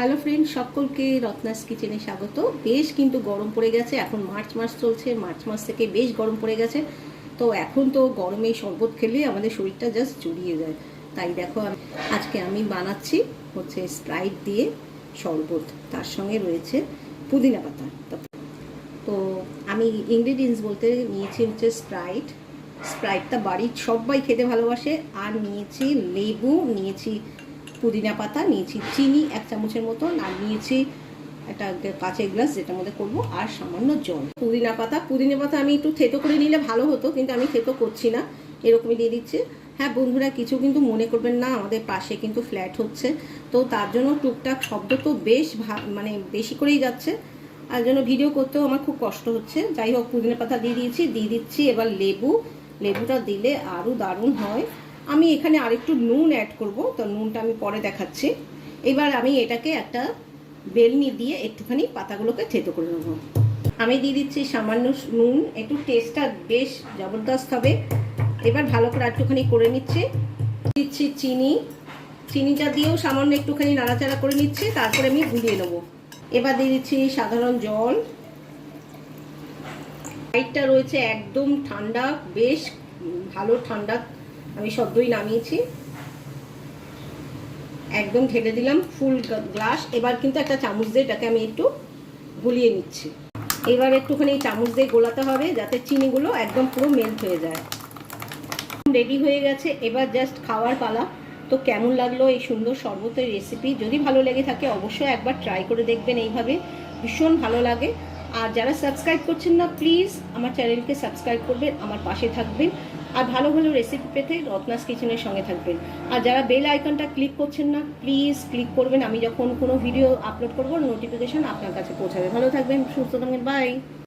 Hello friend সকলকে রত্নাস কিচেনে স্বাগত। বেশ কিন্তু গরম পড়ে গেছে, এখন মার্চ মাস চলছে মার্চ মাস থেকে বেশ গরম পড়ে গেছে। তো এখন তো গরমে শরবত খেলে আমাদের শরীরটা জাস্ট জড়িয়ে যায়। তাই দেখো আজকে আমি বানাচ্ছি হচ্ছে স্প্রাইট দিয়ে শরবত। তার সঙ্গে রয়েছে পুদিনা পাতা। তো আমি ইনগ্রিডিয়েন্টস বলতে নিয়েছি হচ্ছে স্প্রাইট স্প্রাইটটা বাড়ির সবাই খেতে ভালোবাসে। আর নিয়েছি লেবু, নিয়েছি পুদিনা পাতা নিয়েছি, চিনি এক চামচের মতন আর নিয়েছি একটা কাঁচের গ্লাস যেটার মধ্যে করব, আর সামান্য জল। পুদিনা পাতা পুদিনা পাতা আমি একটু থেতো করে নিলে ভালো হতো, কিন্তু আমি থেতো করছি না, এরকমই দিয়ে দিচ্ছি। হ্যাঁ বন্ধুরা, কিছু কিন্তু মনে করবেন না, আমাদের পাশে কিন্তু ফ্ল্যাট হচ্ছে, তো তার জন্য টুকটাক শব্দ তো বেশ মানে বেশি করেই যাচ্ছে, আর জন্য ভিডিও করতেও আমার খুব কষ্ট হচ্ছে। যাই হোক, পুদিনা পাতা দিয়ে দিয়েছি, দিয়ে দিচ্ছি এবার লেবু। লেবুটা দিলে আরও দারুণ হয়। আমি এখানে আরেকটু নুন অ্যাড করব, তো নুনটা আমি পরে দেখাচ্ছি। এবার আমি এটাকে একটা বেলনি দিয়ে একটুখানি পাতাগুলোকে থেতো করে নেব। আমি দিয়ে দিচ্ছি সামান্য নুন, একটু টেস্টটা বেশ জবরদস্ত হবে। এবার ভালো করে একটুখানি করে নিচ্ছে। দিচ্ছি চিনি। চিনিটা দিয়েও সামান্য একটুখানি নাড়াচাড়া করে নিচ্ছে, তারপরে আমি গুলিয়ে নেব। এবার দিয়ে দিচ্ছি সাধারণ জল। লাইটটা রয়েছে একদম ঠান্ডা, বেশ ভালো ঠান্ডা আমি সদ্যই নামিয়েছি। একদম ঢেলে দিলাম ফুল গ্লাস। এবার কিন্তু একটা চামচ দিয়ে এটাকে আমি একটু গুলিয়ে নিচ্ছি। এবার একটুখানি চামচ দিয়ে গোলাতে হবে যাতে চিনিগুলো একদম পুরো মেল্ট হয়ে যায়। রেডি হয়ে গেছে। এবার জাস্ট খাওয়ার পালা। তো কেমন লাগল এই সুন্দর শরবতের রেসিপি যদি ভালো লেগে থাকে অবশ্যই একবার ট্রাই করে দেখবেন এইভাবে। ভীষণ ভালো লাগে। আর যারা সাবস্ক্রাইব করছেন না প্লিজ আমার চ্যানেলকে সাবস্ক্রাইব করবেন, আমার পাশে থাকবেন। আর ভালো ভালো রেসিপি পেতে রত্নাস কিচেনের সঙ্গে থাকবেন। আর যারা বেল আইকনটা ক্লিক করছেন না প্লিজ ক্লিক করবেন। আমি যখন কোনো ভিডিও আপলোড করব নোটিফিকেশান আপনার কাছে পৌঁছাবে। ভালো থাকবেন, সুস্থ থাকবেন বাই